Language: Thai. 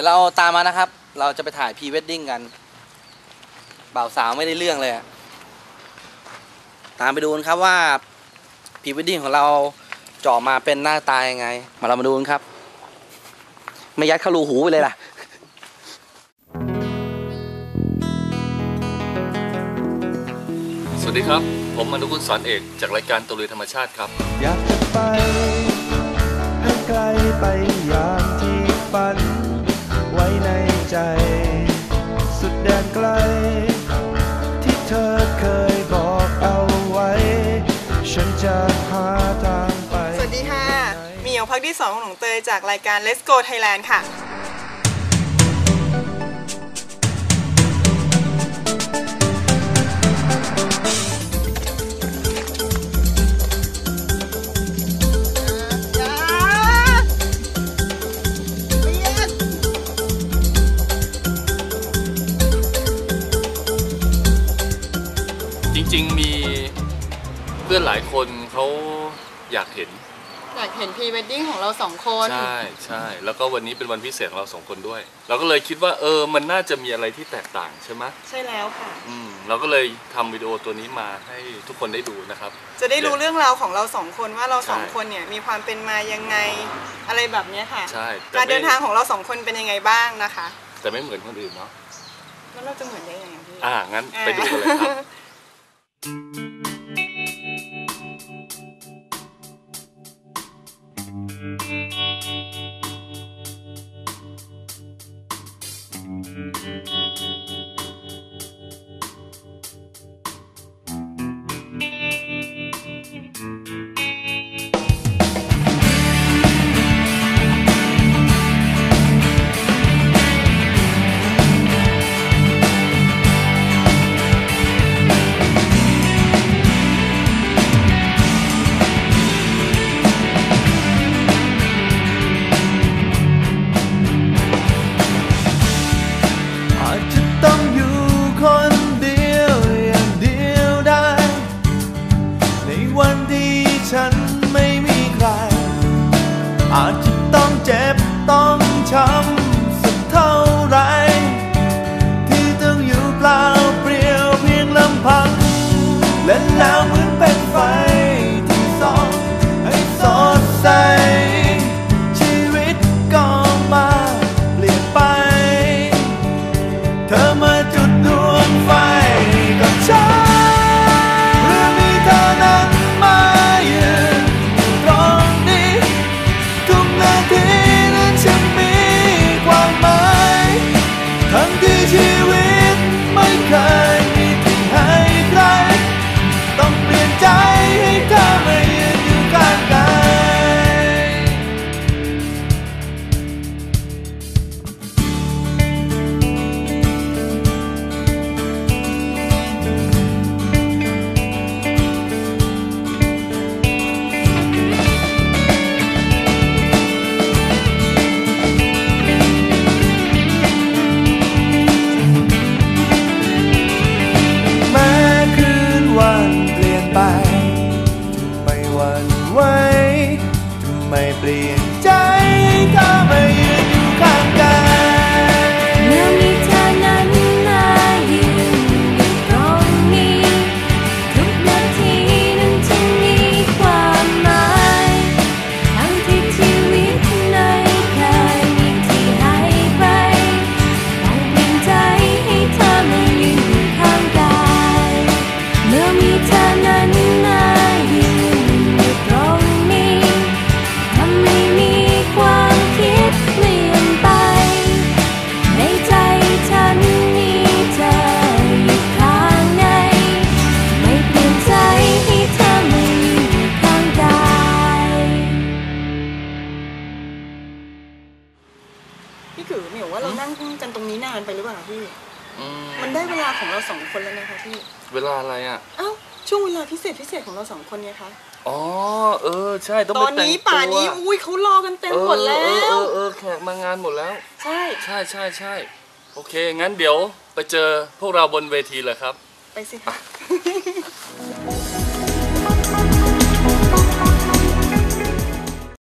ยวเราตามมานะครับ เราจะไปถ่ายพรีเวดดิ้งกัน บ่าวสาวไม่ได้เรื่องเลยอะตามไปดูกันครับว่าพรีเวดดิ้งของเราจะออกมาเป็นหน้าตายังไง มาเรามาดูกันครับ ไม่ยัดเข้ารูหูไปเลยล่ะสวัสดีครับ ผมมนุกุลสอนเอกจากรายการตุลุยธรรมชาติครับ อยากจะไปให้ไกลไปอย่างที่ฝัน พักที่2ของหนองเตยจากรายการ Let's Go Thailand ค่ะ จริงๆมีเพื่อนหลายคนเขาอยากเห็นากเห็นพรีเวดดิ้งของเราสองคนใช่ใช่แล้วก็วันนี้เป็นวันพิเศษของเราสองคนด้วย เราก็เลยคิดว่าเออมันน่าจะมีอะไรที่แตกต่างใช่ไหมใช่แล้วค่ะ อืมเราก็เลยทำวิดีโอตัวนี้มาให้ทุกคนได้ดูนะครับ จะได้รู้เรื่องราวของเราสองคนว่าเราสองใช่ คนเนี่ยมีความเป็นมายังไงอะไรแบบเนี้ยค่ะ ใช่แต่การไม่เดินทางของเราสองคนเป็นยังไงบ้างนะคะแต่ไม่เหมือนคนอื่นเนาะแล้วเราจะเหมือนได้ยังไงพี่ อ่างั้นไปดูกันเลยครับอ อาจจะต้องเจ็บต้องช้ำสักเท่าไร ที่ต้องอยู่เปล่าเปลี่ยวเพียงลำพังและแล้วเมือ พี่กือเหมียวว่าเรานั่งกันตรงนี้นานไปหรือเปล่าพี่ อืมมันได้เวลาของเราสองคนแล้วนะคะพี่ เวลาอะไรอะ เอ้าช่วงเวลาพิเศษพิเศษของเราสองคนไงคะ อ๋อ เออ ใช่ต้องตไปอนแต่งนี้ตัวป่านนี้อุ้ยเขารอกันเต็มหมดแล้เออเอว อเออแขกมางานหมดแล้ว ใช่ ใช่ใช่ใช่โอเค งั้นเดี๋ยวไปเจอพวกเราบนเวทีเลยครับ ไปสิคะ